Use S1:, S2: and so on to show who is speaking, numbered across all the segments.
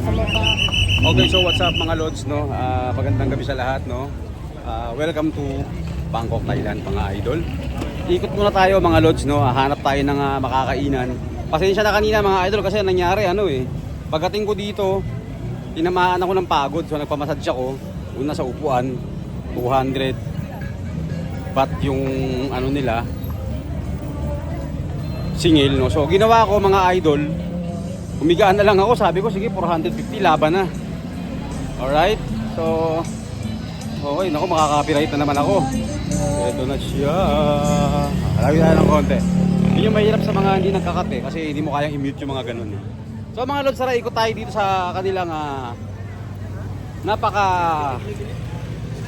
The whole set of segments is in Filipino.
S1: sa mukha.
S2: Okay, so what's up mga lods, no? Ah, magandang gabi sa lahat, no? Ah, welcome to Bangkok, Thailand, mga idol. Ikot muna tayo mga lods, no? Ah, Hanap tayo ng ah, makakainan. Pasensya na kanina mga idol kasi nangyari ano eh. Pagdating ko dito, tinamaan ako ng pagod. So nagpamassage ako. Una sa upuan, 200. But yung ano nila, singil, no? So ginawa ko mga idol, Humigaan na lang ako, sabi ko sige 450 laban na. Alright, so okay, naku makaka-copyright na naman ako. Ito na siya. Alawin na ng konti. Yun yung mahirap sa mga hindi nagkakat eh, kasi hindi mo kayang i-mute yung mga ganun eh. So mga lods, tara ikot tayo dito sa kanilang ah, napaka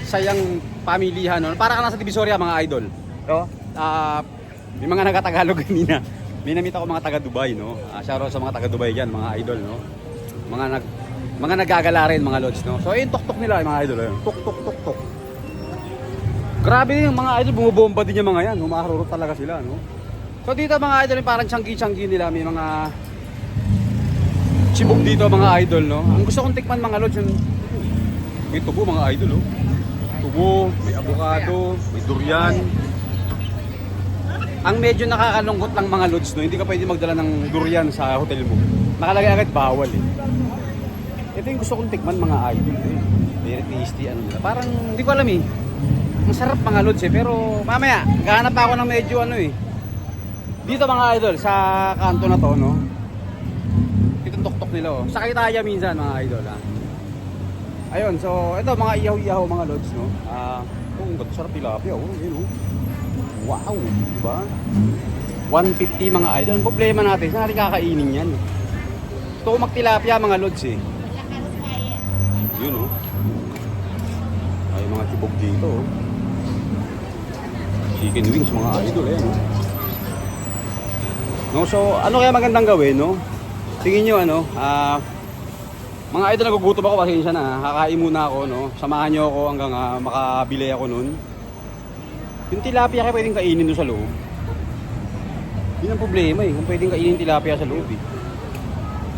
S2: sayang pamilihan. No? Para ka nasa Divisoria mga idol. No? Ah, may mga nagatagalog kanina. May namita ko mga taga Dubai, no? Uh, shoutout sa mga taga Dubai diyan, mga idol, no? Mga nag mga nagagala rin mga lods, no? So ayun tok-tok nila, mga idol, ayun. Tok tok tok tok. Grabe yung mga idol, bumubomba din yung mga yan, humaharurot talaga sila, no? So dito mga idol, parang changgi-changgi nila, may mga chibog dito mga idol, no? Ang gusto kong tikman mga lods, yung may tubo mga idol, oh. Tubo, may avocado, may durian, ang medyo nakakalungkot lang mga lods, no, hindi ka pwede magdala ng durian sa hotel mo. Nakalagay agad bawal eh. Ito yung gusto kong tikman mga idol eh. Very tasty ano nila. Parang hindi ko alam eh. Ang sarap mga lods eh. Pero mamaya, gahanap ako ng medyo ano eh. Dito mga idol, sa kanto na to, no. Ito tok-tok nila oh. Sakay tayo minsan mga idol ha. Ayun, so ito mga iyaw-iyaw mga lods, no. Ah, uh, oh, sarap tilapia oh. Yun oh. Wow, di ba? 150 mga idol. Ang problema natin, saan natin kakainin yan? Gusto ko magtilapia mga lods eh. Yun oh. Ay mga tibog dito oh. Chicken wings mga idol eh. No? no, so ano kaya magandang gawin no? Tingin nyo ano, ah... mga idol nagugutom ako pasensya na. Kakain muna ako no. Samahan nyo ako hanggang ah, makabili ako nun. Yung tilapia kaya pwedeng kainin doon sa loob. Yun ang problema eh. Kung pwedeng kainin tilapia sa loob eh.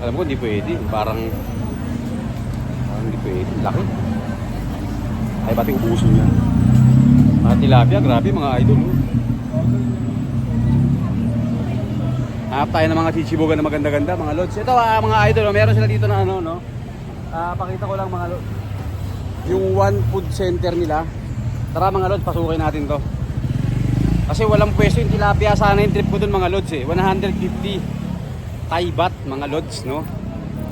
S2: Alam ko hindi pwede. Parang parang hindi pwede. Laki. Ay pati ubusin niya. Mga tilapia, grabe mga idol. Oh. Hanap tayo ng mga chichibogan na maganda-ganda, mga lods. Ito ah, mga idol, oh, meron sila dito na ano, no? Ah, pakita ko lang mga lods. Yung one food center nila. Tara mga lods, pasukin natin to. Kasi walang pwesto yung tilapia. Sana yung trip ko dun mga lods eh. 150 Thai baht mga lods, no?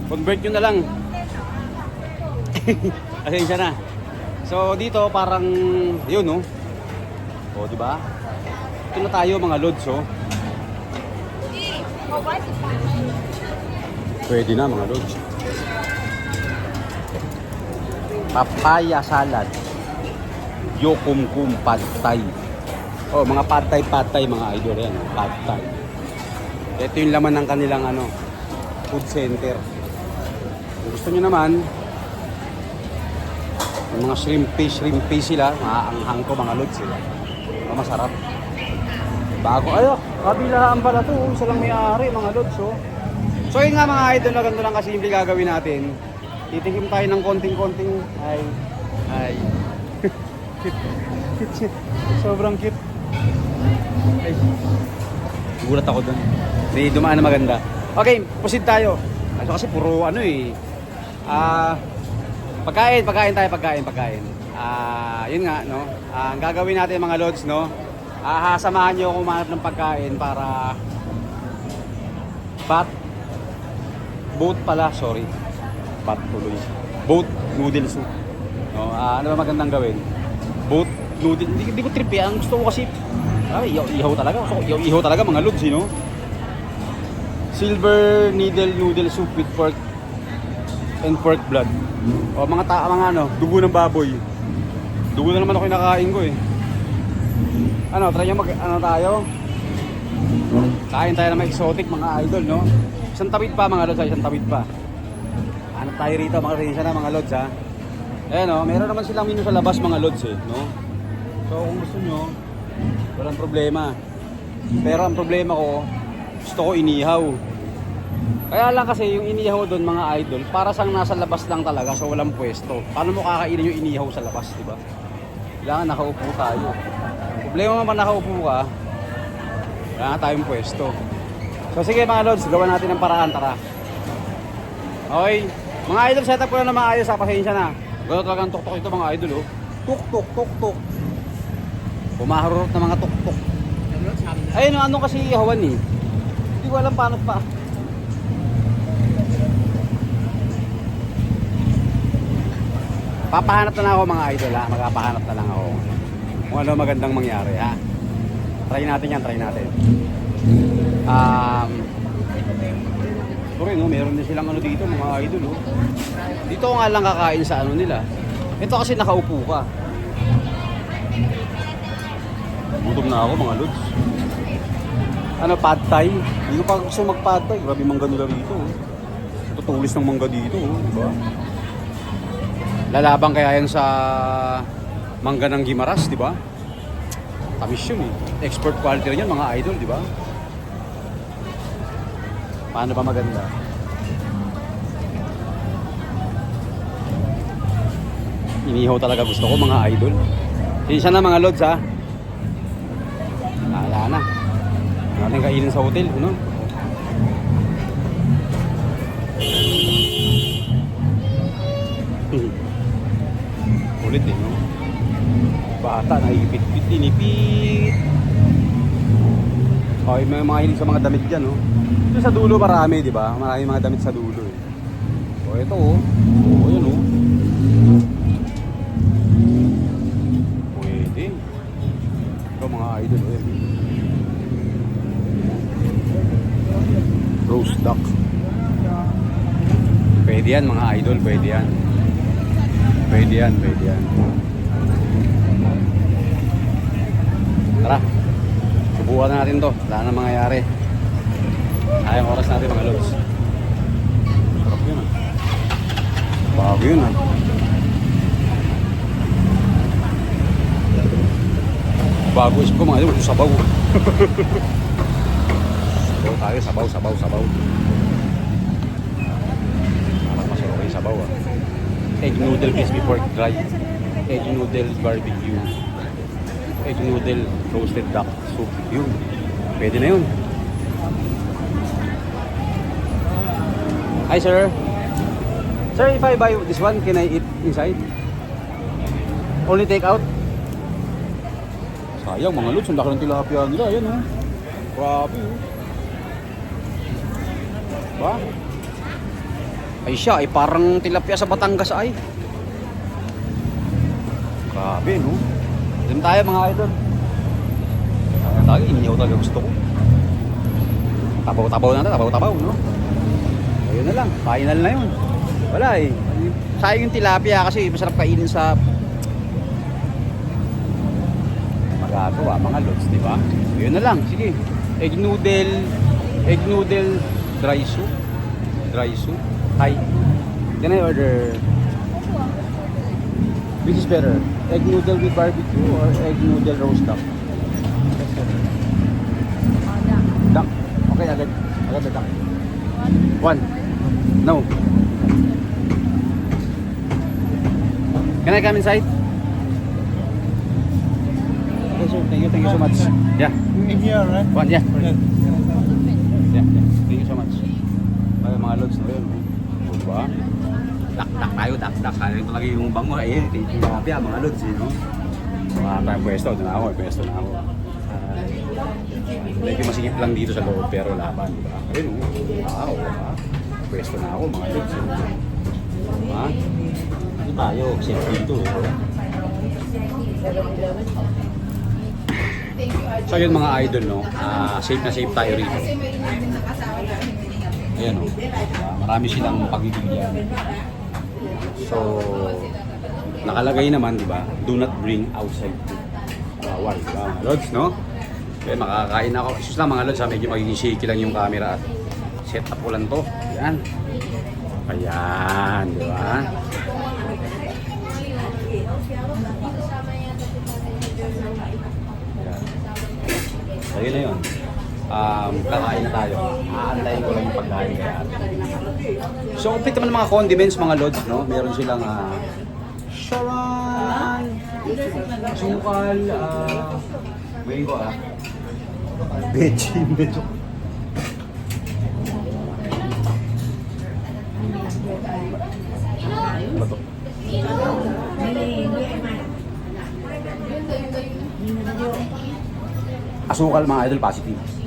S2: Convert nyo na lang. Pasensya na. So dito parang, yun no? O, di ba? Ito na tayo mga lods, oh. Pwede na mga lods. Papaya salad. Yokumkum pad thai. Oh, mga thai mga idol yan, pad thai. Ito yung laman ng kanilang ano, food center. Kung gusto niyo naman, yung mga shrimp fish, shrimp fish sila, maaanghang ko mga lods sila. Oh, masarap. Bago, ay, kabilaan pala to, oh. isa lang may-ari mga lods, oh. So yun nga mga idol, na ganito lang kasimple gagawin natin. Titikim tayo ng konting-konting, ay, ay, Sobrang cute. Ay. Gulat ako doon. May dumaan na maganda. Okay, proceed tayo. Ano kasi puro ano eh. Ah, pagkain, pagkain tayo, pagkain, pagkain. Ah, yun nga no. Ah, ang gagawin natin mga lods no. Ah, samahan niyo ako umanap ng pagkain para bat boat pala, sorry. Bat tuloy. Boat noodle soup. No, ah, ano ba magandang gawin? boat noodle. Hindi, hindi ko trip yan. Ang gusto ko kasi, ay, ihaw, ihaw talaga. Ko, ihaw, ihaw talaga mga lods, you know? Silver needle noodle soup with pork and pork blood. O mga ta mga ano, dugo ng baboy. Dugo na naman ako yung nakakain ko eh. Ano, try nyo mag, ano tayo? Kain tayo ng mga exotic mga idol, no? Isang tawid pa mga lods, ha? isang tawid pa. Hanap tayo rito, mga rinisya na mga lods, ha? Eh no, meron naman silang menu sa labas mga lods eh, no? So kung gusto nyo, walang problema. Pero ang problema ko, gusto ko inihaw. Kaya lang kasi yung inihaw doon mga idol, para sang nasa labas lang talaga so walang pwesto. Paano mo kakainin yung inihaw sa labas, di ba? Kailangan nakaupo tayo. Problema naman nakaupo ka, wala tayong pwesto. So sige mga lods, gawa natin ng paraan, tara. Okay, mga idol, setup ko na na maayos ha, pasensya na. Gano'n talagang tuktok ito mga idol oh. Tuk tuk tuk tuk. Pumaharurot na mga tuk tuk. Ayun, ano kasi ihawan eh. Hindi ko alam paano pa. Papahanap na lang ako mga idol ha. Magpapahanap na lang ako. Kung ano magandang mangyari ha. Try natin yan, try natin. Um, rin, no? meron din silang ano dito, mga idol. Oh. Dito nga lang kakain sa ano nila. Ito kasi nakaupo ka. Gutom na ako mga lods. Ano, pad thai? Hindi ko pa gusto mag pad thai. Grabe mangga nila rito. Oh. Tutulis ng mangga dito, oh, di ba? Lalabang kaya yan sa mangga ng Gimaras, di ba? Tamis yun eh. Export quality rin yan, mga idol, di ba? Paano ba maganda? Inihaw talaga gusto ko, mga idol. Sinsa na mga lods, ha? Wala na. Natin kainin sa hotel, no? Ulit eh, no? Bata, naipit-pit, tinipit. Okay, may mga hilig sa mga damit dyan, no? Ito sa dulo marami, di ba? Marami mga damit sa dulo, eh. O, ito, oh. O, yun, oh. Pwede. Ito, mga idol, oh. yan. Roast duck. Pwede yan, mga idol, pwede yan. Pwede yan, pwede yan. Tara. Subukan na natin to. Wala na mangyayari. Ayang oras natin mga lods. Sarap yun ah. Bago yun ah. Bago isip ko mga lods. Sabaw. sabaw tayo. Sabaw, sabaw, sabaw. Parang mas okay sabaw ah. Egg noodle crispy pork dry. Egg noodle barbecue egg noodle roasted duck soup. Yun. Pwede na yun. Hi, sir. Sir, if I buy this one, can I eat inside? Only take out? Sayang, mga lods. Ang laki ng tilapia nila. Ayan, oh. Grabe, oh. Ba? Ay siya, ay parang tilapia sa Batangas ay. Grabe, no? Diyan tayo mga idol. Tayo, inihaw talaga gusto ko. Tabaw-tabaw na tabaw-tabaw, no? Ayun na lang, final na yun. Wala eh. Sayang yung tilapia kasi masarap kainin sa magagawa, mga lods, di ba? Ayun na lang, sige. Egg noodle, egg noodle dry soup. Dry soup. Hi. Can I order Which is better? Egg noodle with barbecue or egg noodle roast duck? Duck. Okay, agad. Agad na duck. One. No. Can I come inside? Okay, sir. Thank you. Thank you so much. Yeah.
S1: In here, right?
S2: One, yeah.
S1: Yeah.
S2: Yeah, mga lods na yun. Diba? Dak-dak tayo, dak-dak tayo. Ito lagi yung bango. Eh, tilapia, mga lods, eh, no? Mga tayong pwesto. Doon ako, eh, pwesto na ako. Ah, medyo masigip lang dito sa loob, pero laban, diba? Ayun. Wow, diba? Pwesto na ako, mga lods. eh. Diba? Ito tayo, safe dito, eh. So yun mga idol no, Ah, safe na safe tayo rito. Ayan o, Ah, marami silang pagbibigyan. So, nakalagay naman, di ba? Do not bring outside food. Bawal, di ba? Mga lods, no? Kaya makakain ako. Isus lang mga lods, ha? medyo magiging shaky lang yung camera at set up ko lang to. Ayan. Ayan, di ba? Ayan. Yun na yun. Um, kakain tayo. Aantayin ko lang yung pagkain kaya. So, upit naman mga condiments, mga lods, no? Meron silang uh, sharan, sukal, ah, uh, ko ah, veggie, medyo. Ano to? Asukal mga idol positive.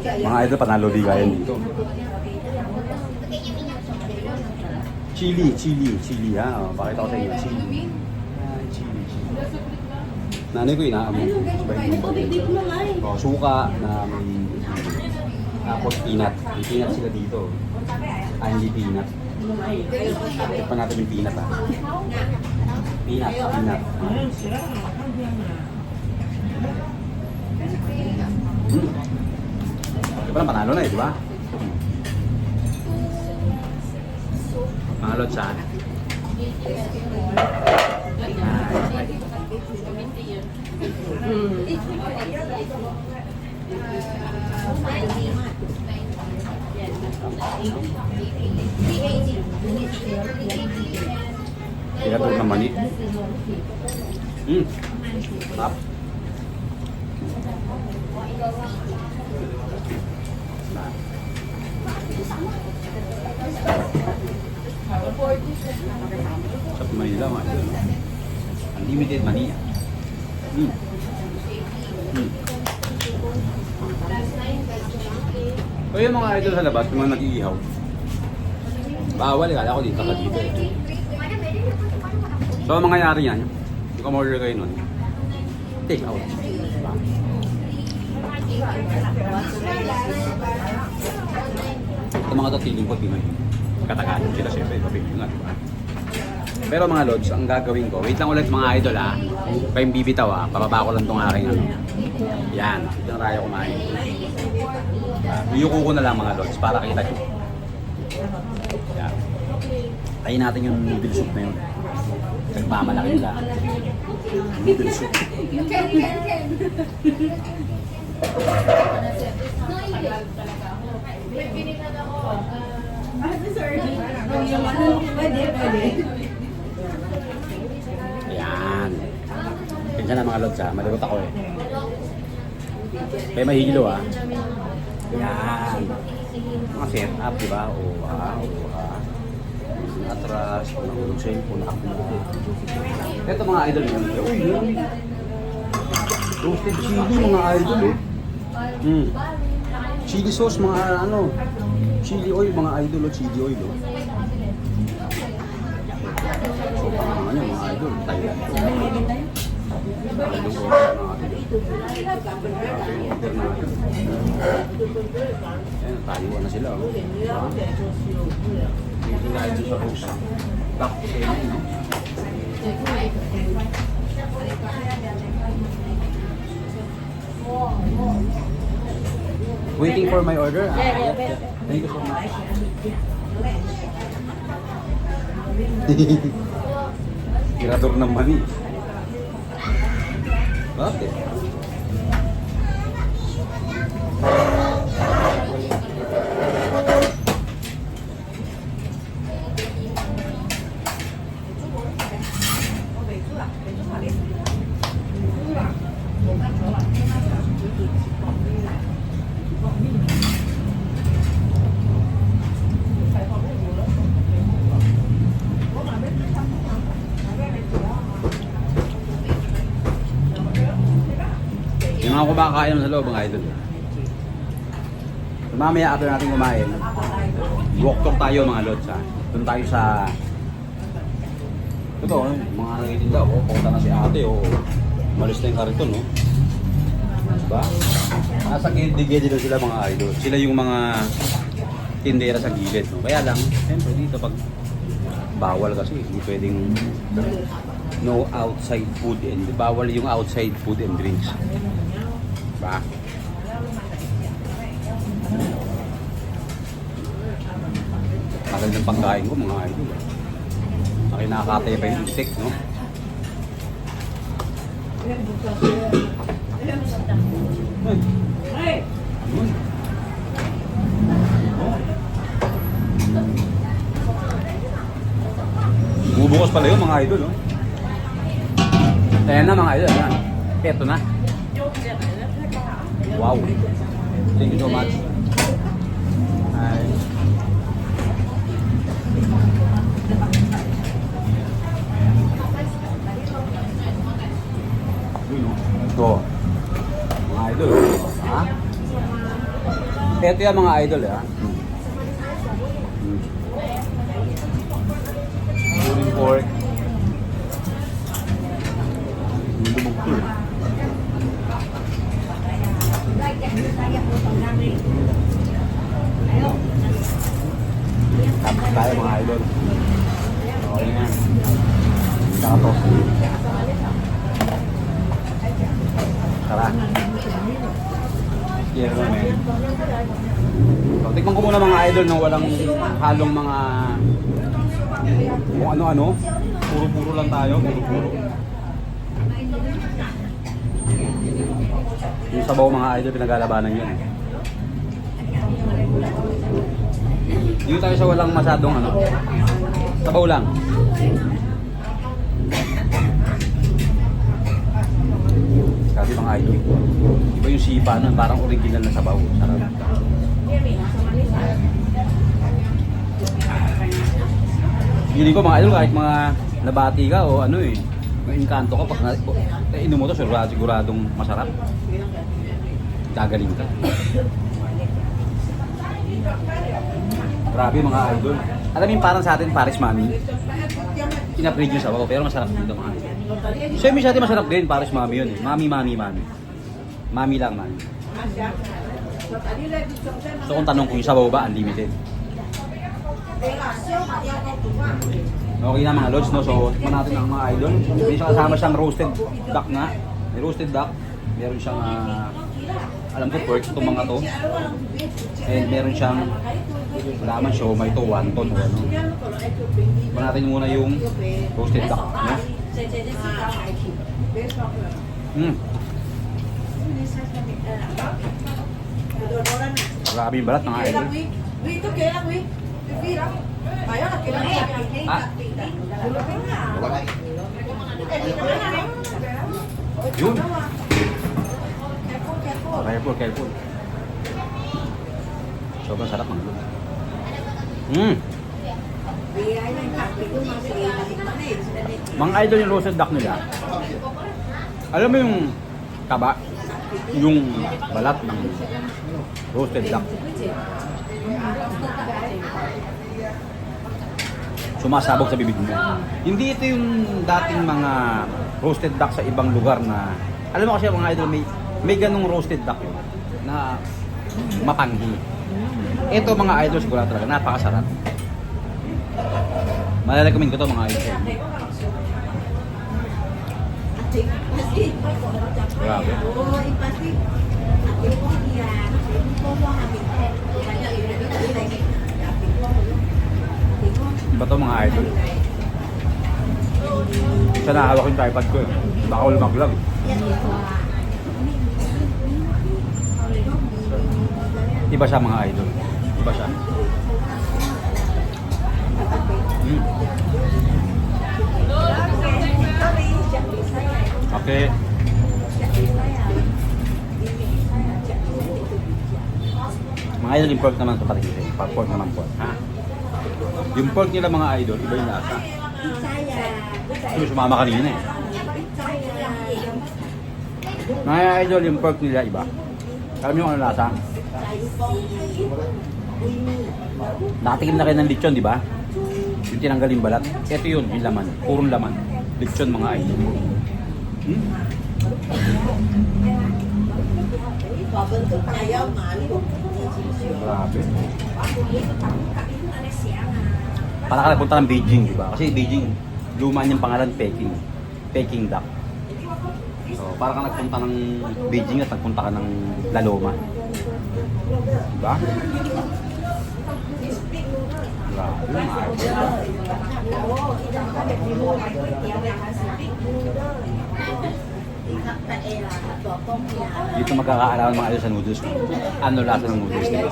S2: Mga idol panalo bigayan dito. Chili, chili, chili ha. Oh, pakita ko sa inyo. Chili. Yan, chili, chili. Nanay ko yung bagay. Oh, suka na may tapos peanut. May peanut sila dito. Ah, hindi peanut. Ito pa natin yung peanut ha. Peanut, peanut. Hmm. Di ba panalo na eh, di ba? Mga lods ha. Tinatur ng mani. Hmm. Sarap. Idol. no? Unlimited mani. Hmm. Hmm. O yung mga idol sa labas, yung mga nag-iihaw. Bawal, kala ko dito ka dito. So, ang mangyayari yan, yung kumorder kayo nun, take out. Diba? Ito mga to, feeling ko, Pinoy. Katagalog sila, syempre, papilin nga, diba? Pero mga lods, ang gagawin ko, wait lang ulit mga idol ha. Pa yung bibitaw ha, bababa ko lang tong aking ano. Yan, ito na tayo kumain. Uh, Uyuko ko na lang mga lods para kita nyo. Yan. Tayin natin yung noodle soup na yun. Nagmamalaki nila. Noodle soup.
S1: Pwede, pwede.
S2: Pinsan na mga lods ha, maligot ako eh. Kaya mahilo ha. Yan. Mga set up, di ba? Oo ha, oo ha. Atras, unang cellphone, ako na. Ito mga idol yun. Uy, yun. Roasted chili mga idol eh. Mm. Chili sauce mga ano. Chili oil mga idol o chili oil oh. So, mga ano mga idol, Thailand to. Thailand to, mga idol. Order natin. Ayan, Taiwan na sila. Oh. Dito tayo sa host. Back to sa inyo, no? Waiting for my order. Ah, Thank you so much. Tirador ng mani. Bakit? Mga kumakain sa loob, mga idol. Mamaya after natin kumain, walk talk tayo mga lods ha. Doon tayo sa... Ito, mga nagitinda, oh, pumunta na si ate, oh. Malis na yung kariton, no? Diba? Nasa gilid-gilid na sila mga idol. Sila yung mga tindera sa gilid, no? Kaya lang, siyempre dito pag bawal kasi, hindi pwedeng no outside food and bawal yung outside food and drinks. Ba? Tagal ng pagkain ko mga idol. Akin nakakatay pa yung insect, no? Bubukas pala yun mga idol, oh. Ayan na mga idol, ayan. Eto na. Wow. Thank you so much. Ito. Mga idol? Ito yung mga idol, ha? Hmm. Puring pork. Lubog to eh. Tapos tayo mga idol. Okay na. Saka to. Tara. Yeah, man. So, tikman ko muna mga idol nang walang halong mga kung ano-ano. Puro-puro lang tayo, puro-puro. Yung sabaw mga idol, pinaglalabanan yun. Dito tayo sa walang masyadong ano. Sabaw lang. Sabi mga idol. Iba yung sipa nun, parang original na sabaw. Sarap. Feeling ko mga idol, kahit mga nabati ka o ano eh, may inkanto ka pag eh, inom mo to, sigurado, siguradong masarap. Gagaling ka. Grabe mga idol. Alam yung parang sa atin, Paris Mami. Kinapread yung sabaw, pero masarap dito mga idol. Siyempre sa atin masarap din, Paris Mami yun eh. Mami, Mami, Mami. Mami lang, Mami. So kung tanong ko yung sabaw ba, unlimited. Okay na mga lods, no? So, tikman natin ang mga idol. May siya kasama siyang roasted duck na. May roasted duck. Meron siyang, ah, alam ko, pork itong mga to. And meron siyang, wala man siya, may to, wonton o ano. Tikman natin muna yung roasted duck. No? Mm. Grabe yung balat ng idol. Ah. Yun. Careful, careful. Sobrang sarap mga idol. Mm. Mga idol yung roasted duck nila. Alam mo yung taba? Yung balat ng roasted duck. Sumasabog sa bibig mo. Hindi ito yung dating mga roasted duck sa ibang lugar na alam mo kasi mga idol may may ganung roasted duck yun, na mapanghi. Ito mga idol siguro talaga napakasarap. Malarecommend ko to mga idol. Grabe. Iba to mga idol. Isa nahawak yung tripod ko eh. Baka lumaglag. Iba siya mga idol. Iba siya. Mm. Okay. Mga idol, pork naman ito patikitin. Pork, pork naman pork. Ha? Yung pork nila mga idol, iba yung lasa. Kasi sumama kanina eh. Mga idol, yung pork nila iba. Alam niyo kung ano lasa? Nakatikim na kayo ng lechon, di ba? Yung tinanggal yung balat. Ito yun, yung laman. Purong laman. Lechon mga idol. Hmm? Grabe. Para ka nagpunta ng Beijing, di ba? Kasi Beijing, luma niyang pangalan Peking. Peking duck. So, para ka nagpunta ng Beijing at nagpunta ka ng La Loma. Di ba? Dito magkakaalaman mga idol sa noodles. Ano lasa ng noodles nila?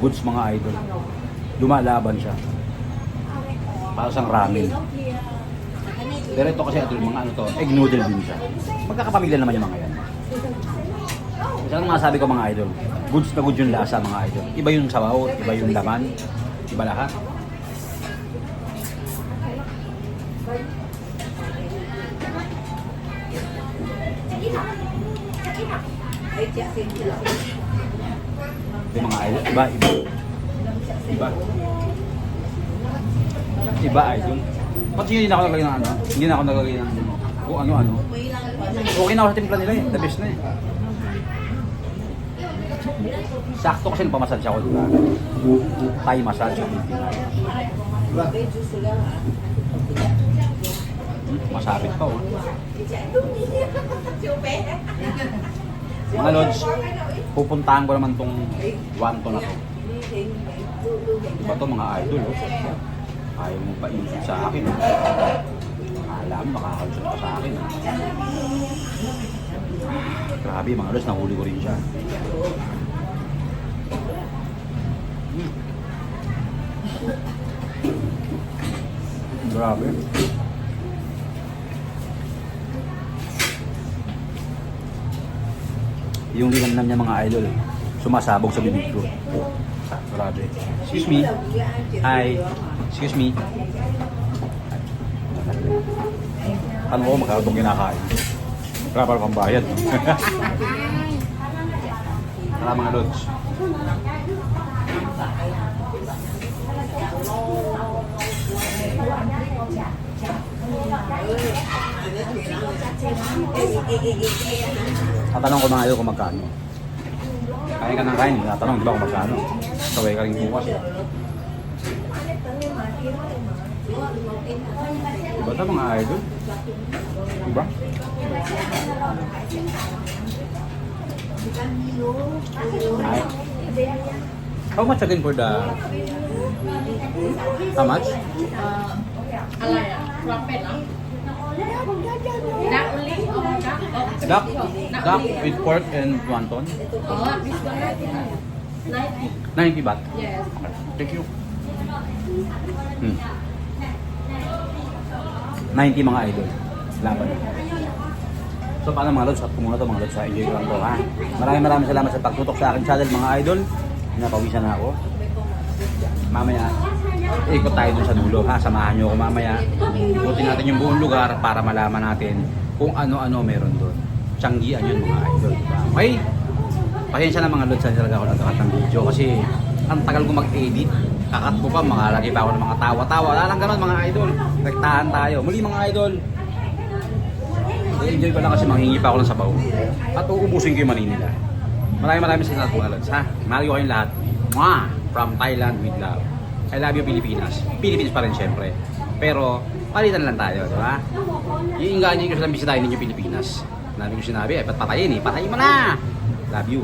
S2: Goods mga idol. Lumalaban siya. Para siyang ramen. Pero ito kasi idol, mga ano to, egg noodle din siya. Magkakapamilya naman yung mga yan. Kasi ano masabi ko mga idol, goods na goods yung lasa mga idol. Iba yung sabaw, iba yung laman, iba lahat. Iba, iba. Iba. Iba idol. Ba't hindi na ako naglagay ng ano? Hindi na ako naglagay ng kung ano-ano. Okay na ako sa timpla nila eh. The best na eh. Sakto kasi nagpamassage ako diba? Thai massage. Hmm, masabit pa oh. Mga lods, pupuntahan ko naman tong wanto na to. Diba to mga idol oh. Ayaw mo pa isip sa akin. oh. Akala makakalusot pa sa akin. ah. Grabe mga lods, nahuli ko rin siya. Hmm. Grabe. Yung linamnam niya mga idol, sumasabog sa bibig ko. Grabe. Excuse me. Hi. Excuse me. Ano ko, magkakaroon itong kinakain. Wala para pang bayad. Tara mga lods. Tatanong ko na ngayon kung magkano. Kain ka ng kain, tatanong di ba kung magkano. Sabay ka rin bukas. Diba ito mga idol? Diba? Ay. How much again for the... How much?
S1: Uh, alaya. Rampet ah.
S2: Duck, duck with pork and wonton.
S1: อ๋อ this one 90
S2: 90 baht.
S1: yes
S2: Okay. Thank you. Hmm. 90 mga idol. Laban. So paano mga lods? At muna to mga lods. ha? Enjoy ko lang to ha. Maraming maraming salamat sa pagtutok sa akin channel mga idol. Napawisan na ako. Mamaya, ikot tayo dun sa dulo ha. Samahan nyo ako mamaya. Ikutin natin yung buong lugar para malaman natin kung ano-ano meron doon. Tiyanggian yun mga idol. Okay? Pasensya na mga lods, saan talaga ako nagkakat ng video kasi ang tagal ko mag-edit. Kakat ko pa, mga lagi pa ako ng mga tawa-tawa. Wala lang ganun mga idol. Rektahan tayo. Muli mga idol. enjoy lang kasi manghingi pa ako ng sabaw. At uubusin ko yung mani nila. Maraming maraming salamat mga lods ha. Mahal ko kayong lahat. Mwah! From Thailand with love. I love you Pilipinas. Pilipinas pa rin syempre. Pero palitan lang tayo, di ba? Iinganin ko silang bisitahin ninyo Pilipinas. Nabi ko sinabi, eh, patayin eh? Patayin mo na! Love you.